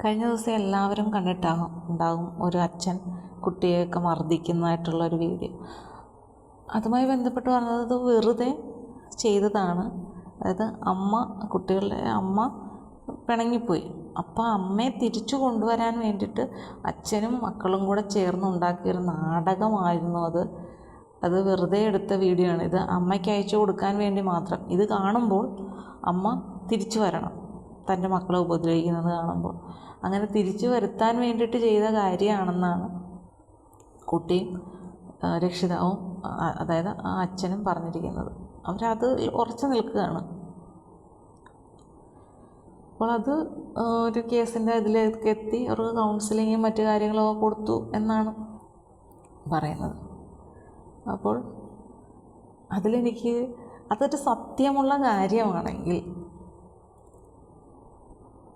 കഴിഞ്ഞ ദിവസം എല്ലാവരും കണ്ടിട്ടാകും ഉണ്ടാകും ഒരു അച്ഛൻ കുട്ടിയെയൊക്കെ മർദ്ദിക്കുന്നതായിട്ടുള്ള ഒരു വീഡിയോ. അതുമായി ബന്ധപ്പെട്ട് പറഞ്ഞത് വെറുതെ ചെയ്തതാണ്. അതായത് അമ്മ കുട്ടികളുടെ അമ്മ പിണങ്ങിപ്പോയി. അപ്പോൾ അമ്മയെ തിരിച്ചു കൊണ്ടുവരാൻ വേണ്ടിയിട്ട് അച്ഛനും മക്കളും കൂടെ ചേർന്ന് ഉണ്ടാക്കിയൊരു നാടകമായിരുന്നു അത്. അത് വെറുതെ എടുത്ത വീഡിയോ ആണ്. ഇത് അമ്മയ്ക്ക് അയച്ചു കൊടുക്കാൻ വേണ്ടി മാത്രം. ഇത് കാണുമ്പോൾ അമ്മ തിരിച്ചു വരണം. തന്റെ മക്കളെ ഉപദ്രവിക്കുന്നത് കാണുമ്പോൾ. അങ്ങനെ തിരിച്ചു വരുത്താൻ വേണ്ടിയിട്ട് ചെയ്ത കാര്യമാണെന്നാണ് കുട്ടിയും രക്ഷിതാവും അതായത് ആ അച്ഛനും പറഞ്ഞിരിക്കുന്നത്. അവരത് ഉറച്ചു നിൽക്കുകയാണ്. അപ്പോൾ അത് ഒരു കേസിന്റെ ഇതിലേക്ക് എത്തി അവർക്ക് കൗൺസിലിങ്ങും മറ്റു കാര്യങ്ങളൊക്കെ കൊടുത്തു എന്നാണ് പറയുന്നത്. അപ്പോൾ അതിലെനിക്ക് അതൊരു സത്യമുള്ള കാര്യമാണെങ്കിൽ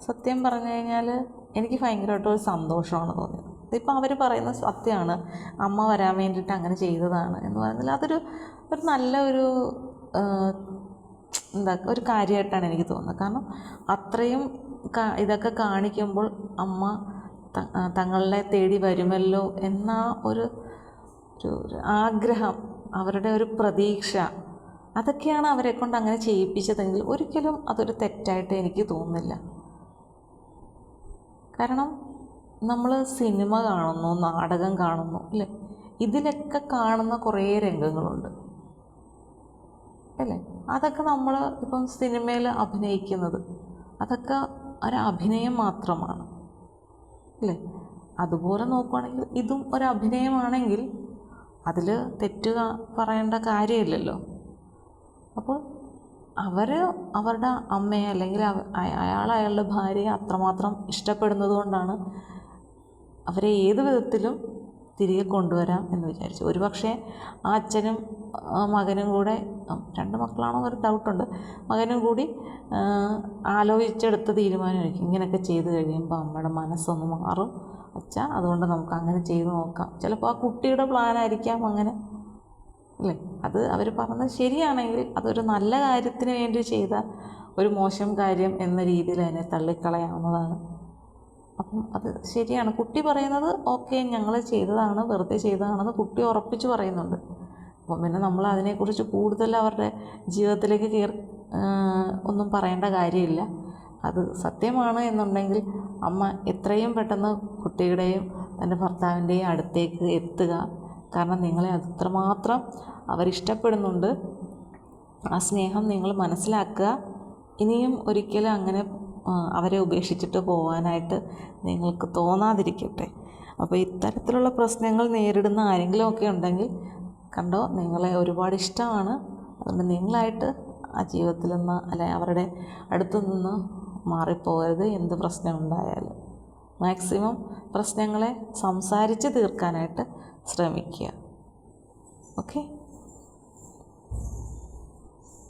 സത്യം പറഞ്ഞു കഴിഞ്ഞാൽ എനിക്ക് ഭയങ്കരമായിട്ട് ഒരു സന്തോഷമാണ് തോന്നിയത്. ഇതിപ്പോൾ അവർ പറയുന്ന സത്യമാണ്. അമ്മ വരാൻ വേണ്ടിയിട്ട് അങ്ങനെ ചെയ്തതാണ് എന്ന് പറയുന്നതിൽ അതൊരു ഒരു നല്ല ഒരു എന്താ ഒരു കാര്യമായിട്ടാണ് എനിക്ക് തോന്നുന്നത്. കാരണം അത്രയും ഇതൊക്കെ കാണിക്കുമ്പോൾ അമ്മ തങ്ങളെ തേടി വരുമല്ലോ എന്ന ഒരു ഒരു ആഗ്രഹം അവരുടെ ഒരു പ്രതീക്ഷ അതൊക്കെയാണ് അവരെ കൊണ്ട് അങ്ങനെ ചെയ്യിപ്പിച്ചതെങ്കിൽ ഒരിക്കലും അതൊരു തെറ്റായിട്ട് എനിക്ക് തോന്നുന്നില്ല കാരണം നമ്മൾ സിനിമ കാണുന്നു നാടകം കാണുന്നു അല്ലേ? ഇതിലൊക്കെ കാണുന്ന കുറേ രംഗങ്ങളുണ്ട്. അല്ലേ? അതൊക്കെ നമ്മൾ ഇപ്പം സിനിമയിൽ അഭിനയിക്കുന്നത് അതൊക്കെ ഒരു അഭിനയം മാത്രമാണ്. അല്ലേ? അതുപോലെ നോക്കുവാണെങ്കിൽ ഇതും ഒരു അഭിനയമാണെങ്കിൽ അതിൽ തെറ്റ് പറയേണ്ട കാര്യമില്ലല്ലോ. അപ്പോൾ അവർ അവരുടെ അമ്മയെ അല്ലെങ്കിൽ അയാൾ അയാളുടെ ഭാര്യയെ അത്രമാത്രം ഇഷ്ടപ്പെടുന്നത് കൊണ്ടാണ് അവരെ ഏത് വിധത്തിലും തിരികെ കൊണ്ടുവരാം എന്ന് വിചാരിച്ചു. ഒരു പക്ഷേ ആ അച്ഛനും മകനും കൂടെ രണ്ട് മക്കളാണോ ഒരു ഡൗട്ടുണ്ട് മകനും കൂടി ആലോചിച്ചെടുത്ത തീരുമാനമായിരിക്കും ഇങ്ങനെയൊക്കെ ചെയ്ത് കഴിയുമ്പോൾ അമ്മയുടെ മനസ്സൊന്ന് മാറും. അച്ഛ അതുകൊണ്ട് നമുക്ക് അങ്ങനെ ചെയ്ത് നോക്കാം. ചിലപ്പോൾ ആ കുട്ടിയുടെ പ്ലാനായിരിക്കാം അങ്ങനെ അല്ലേ? അത് അവർ പറഞ്ഞത് ശരിയാണെങ്കിൽ അതൊരു നല്ല കാര്യത്തിന് വേണ്ടി ചെയ്ത ഒരു മോശം കാര്യം എന്ന രീതിയിൽ അതിനെ തള്ളിക്കളയാവുന്നതാണ്. അപ്പം അത് ശരിയാണ്. കുട്ടി പറയുന്നത് ഓക്കെ ഞങ്ങൾ ചെയ്തതാണ് വെറുതെ ചെയ്തതാണെന്ന് കുട്ടി ഉറപ്പിച്ച് പറയുന്നുണ്ട്. അപ്പം പിന്നെ നമ്മൾ അതിനെക്കുറിച്ച് കൂടുതൽ അവരുടെ ജീവിതത്തിലേക്ക് കയറി ഒന്നും പറയേണ്ട കാര്യമില്ല. അത് സത്യമാണ് എന്നുണ്ടെങ്കിൽ അമ്മ എത്രയും പെട്ടെന്ന് കുട്ടിയുടെയും തന്റെ ഭർത്താവിന്റെയും അടുത്തേക്ക് എത്തുക. കാരണം നിങ്ങളെ അത്രമാത്രം അവരിഷ്ടപ്പെടുന്നുണ്ട്. ആ സ്നേഹം നിങ്ങൾ മനസ്സിലാക്കുക. ഇനിയും ഒരിക്കലും അങ്ങനെ അവരെ ഉപേക്ഷിച്ചിട്ട് പോകാനായിട്ട് നിങ്ങൾക്ക് തോന്നാതിരിക്കട്ടെ. അപ്പോൾ ഇത്തരത്തിലുള്ള പ്രശ്നങ്ങൾ നേരിടുന്ന ആരെങ്കിലുമൊക്കെ ഉണ്ടെങ്കിൽ കണ്ടോ നിങ്ങളെ ഒരുപാട് ഇഷ്ടമാണ്. അതുകൊണ്ട് നിങ്ങളായിട്ട് ആ ജീവിതത്തിൽ നിന്ന് അല്ലെ അവരുടെ അടുത്തു നിന്ന് മാറിപ്പോകരുത്. എന്ത് പ്രശ്നം ഉണ്ടായാലും. മാക്സിമം പ്രശ്നങ്ങളെ സംസാരിച്ച് തീർക്കാനായിട്ട് ശ്രമിക്കുക. ഓക്കെ?